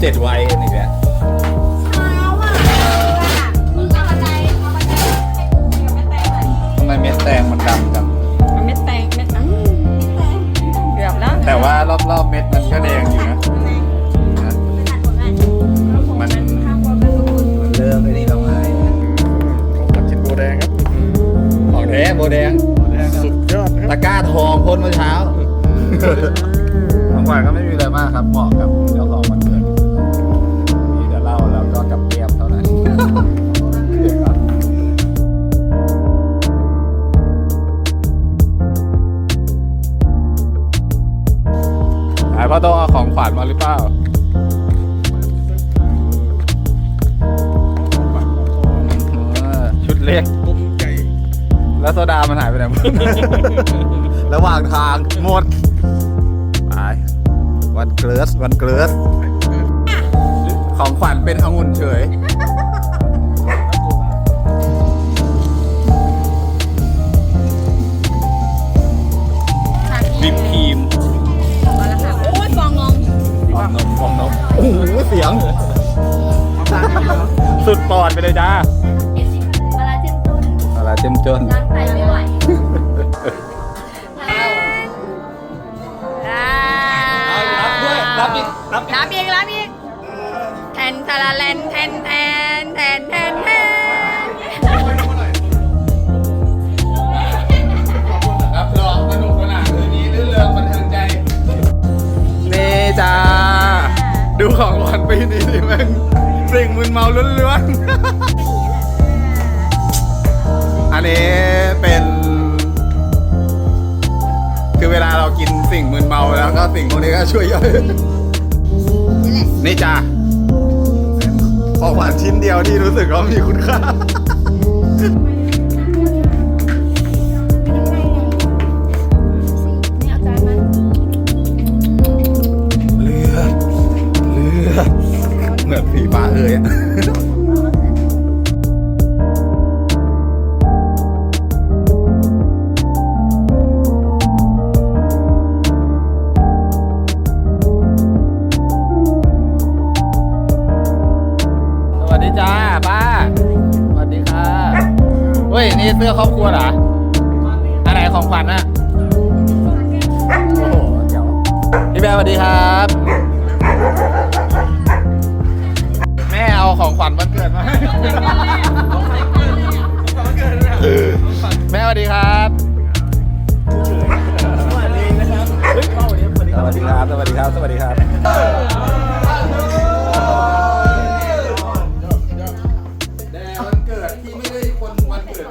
เสร็จไวกันอีกแล้วเช้าอะมึงเอาบันไดเอาบันไดให้กูเดี๋ยวไม่แตกเลยทำไมเม็ดแตงมันดำจังมันเม็ดแตงเม็ดอ้าวเกือบแล้วแต่ว่ารอบๆเม็ดมันก็แดงอยู่นะ มันมันเริ่มไอ้นี่แล้วไงผมกินโบแดงครับของแท้โบแดงสุดยอดนะคตะรับกร้าทองพ่นเมื่อเช้าของหวานก็ไม่มีอะไรมากครับเหมาะกับเจ้าของาของขวัญมาหรือเปล่าเออชุดเล็กกลมใหญ่แล้วโซดามันหายไปไหนหมด ระหว่างทางหมดไปวันเกิดวันเกิดของขวัญเป็นองุ่นเฉย ด้วยรับอีกรับอีกรับอีกแทนทาราแลนแทนแทนแทนแทนแทนรับรองสนุกสนานคืนนี้ลื่นเริงบันเทิงใจนี่จ้าดูของขวัญปีนี้ดิแม่งสิ่งมึนเมาล้วนๆอันนี้เป็นคือเวลาเรากินสิ่งมึนเมาแล้วก็สิ่งพวกนี้ก็ช่วยย่อย นี่จ้าของขวัญชิ้นเดียวที่รู้สึกว่ามีคุณค่านี่เอาจานมาเลือด เลือด เหมือนผีฟ้าเอ่ยอะ เสื้อครอบครัวเหรออันไหนของขวัญอะโอ้โหเดี๋ยวพี่แบร์สวัสดีครับ แม่เอาของขวัญวันเกิดมาให้แม่สวัสดีครับสวัสดีครับ สวัสดีครับ สวัสดีครับ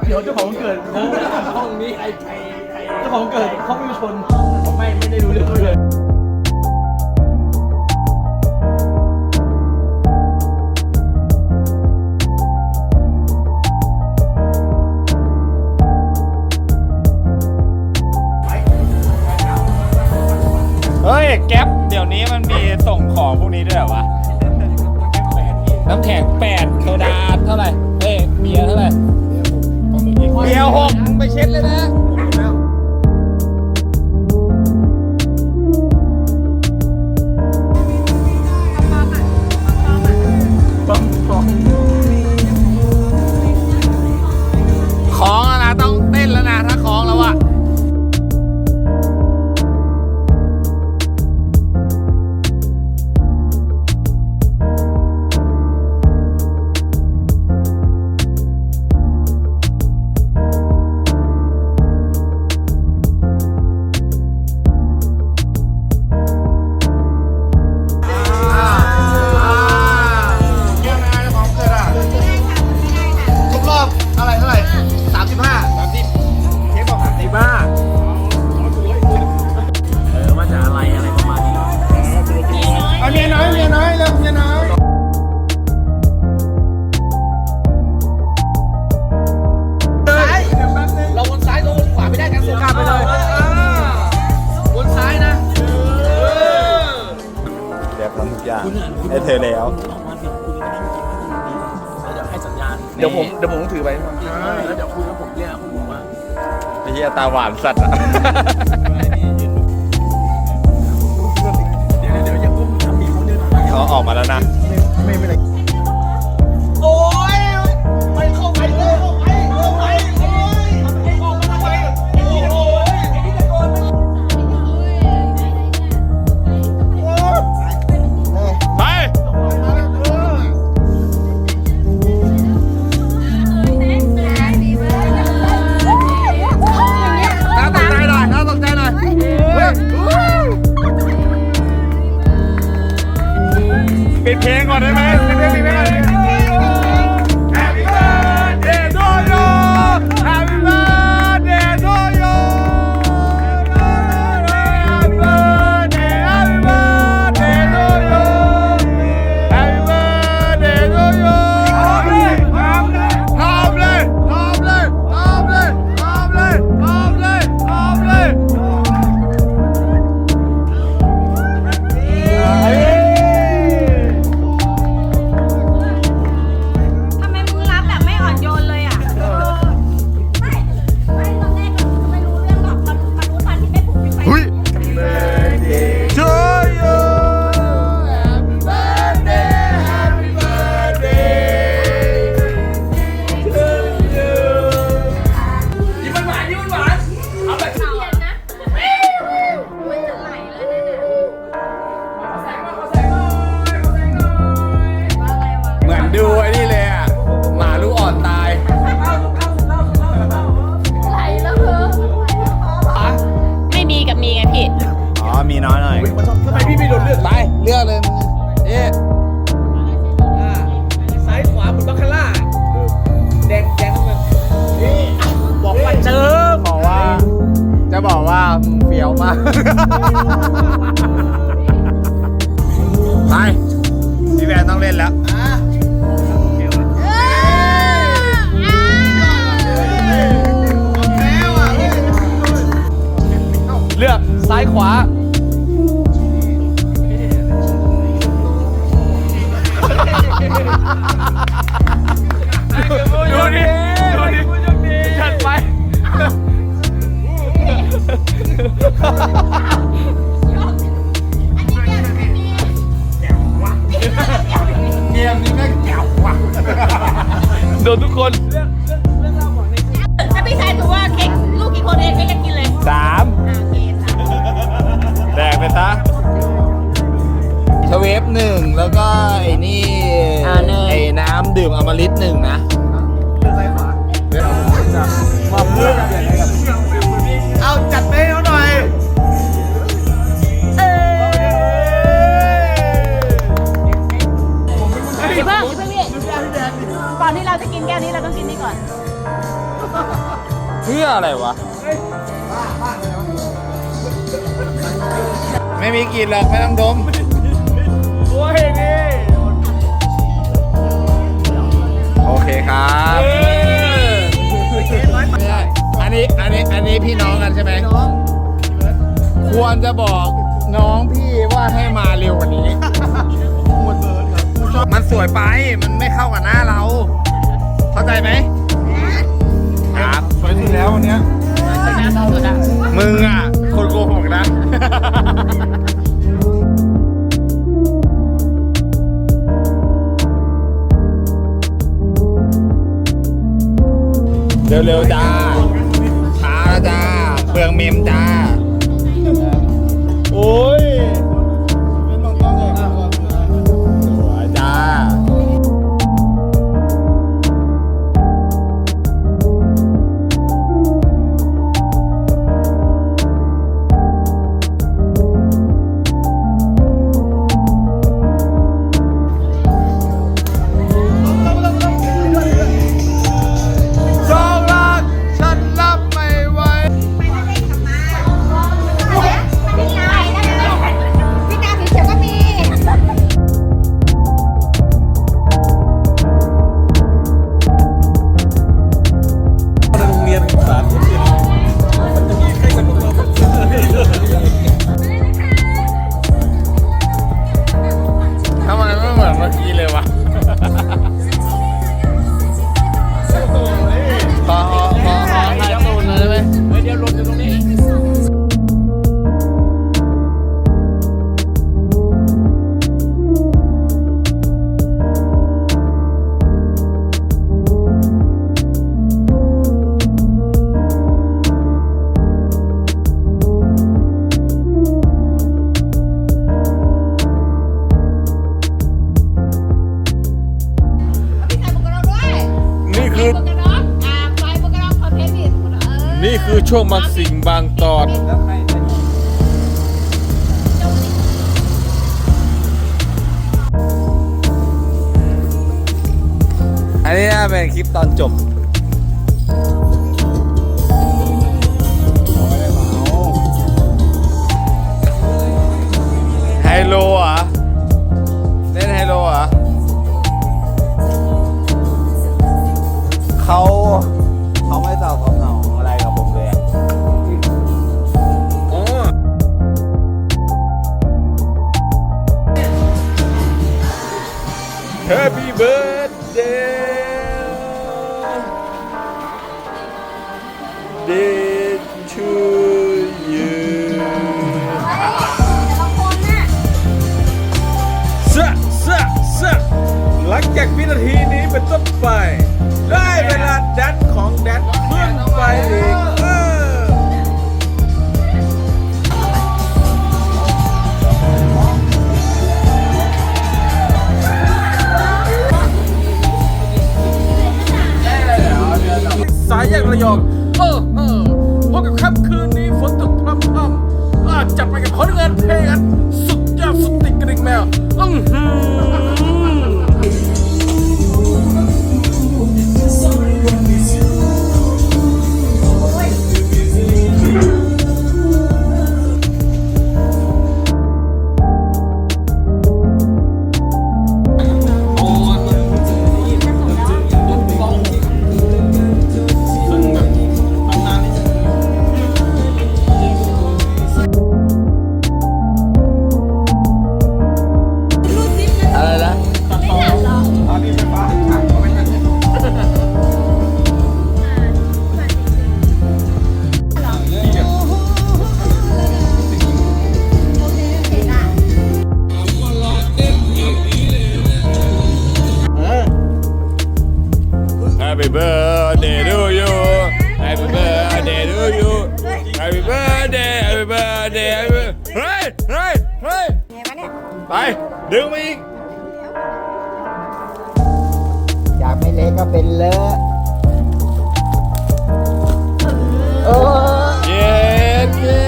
เกิดเดี๋ยวเจ้าของวันเกิดเขาห้องนี้ไอ้ไอ้ไอ้เจ้าของวันเกิดเขาไม่ชนเขาไม่ไม่ได้รู้เรื่องเลยเฮ้ยแก๊ปเดี๋ยวนี้มันมีส่งของพวกนี้ด้วยเหรอวะ น้ำแข็งแปดโซดาเท่าไหร่เฮ้ยเบียร์เท่าไหร่ เบียร์หกไปเช็ดเลยนะของแล้วนะต้องเต้นแล้วนะถ้า เดี๋ยวผมเดี๋ยวผมถือไปแล้วเดี๋ยวคุยกับผมเรียกคุณบอกว่าไอ้เหี้ยตาหวานสัตว์อะเดี๋ยวเดี๋ยวอย่าพุ่งทำมีคนเดินผ่านเขาออกมาแล้วนะ ไม่ไม่ได้ บอกว่ามึงเฟี้ยวมาก ไปพี่แวนต้องเล่นแล้ว เลือกซ้ายขวาดู โดนทุกคนถ้าพี่ชายถือว่าเค้กลูกกี่คนเองเค้กจะกินเลยสามอ่าโอเคสามแดกไปซะชเวฟหนึ่งแล้วก็ไอ้นี่ไอ้น้ำดื่มอมฤตหนึ่งนะเอา วนี้เราต้องกินนี่ก่อน เพื่ออะไรวะ ไม่มีกลิ่นหรอกไม่ต้องดม โอ้ยนี่ โอเคครับอันนี้อันนี้อันนี้พี่น้องกันใช่ไหมน้องควรจะบอกน้องพี่ว่าให้มาเร็วกว่านี้ มันสวยไป มันไม่เข้ากับหน้าเราเข้า ใจไหมครับสวยสุดแล้ววันเนี้ยมึงอะ คนโกหกนะเร็วๆจ้า คือช่วงบางสิ่งบางตอน อันนี้น่าเป็นคลิปตอนจบ ไฮโลเหรอะเล่นไฮโลเหรอะเขา Happy birthday Day to you สะสะสะหลังจากวินาทีนี้เป็นต้นไป ได้เวลาแดนของแดนขึ้นไปอีก Happy birthday Happy birthday เฮ้ยเฮ้ยเฮ้ยไงวะเนี่ยไป ดึงมาอีก อยากไม่เละก็เป็นเลอะโอ้เย้เย้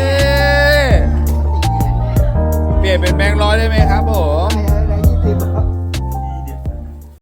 เปลี่ยนเป็นแบงค์ร้อยได้ไหมครับผมย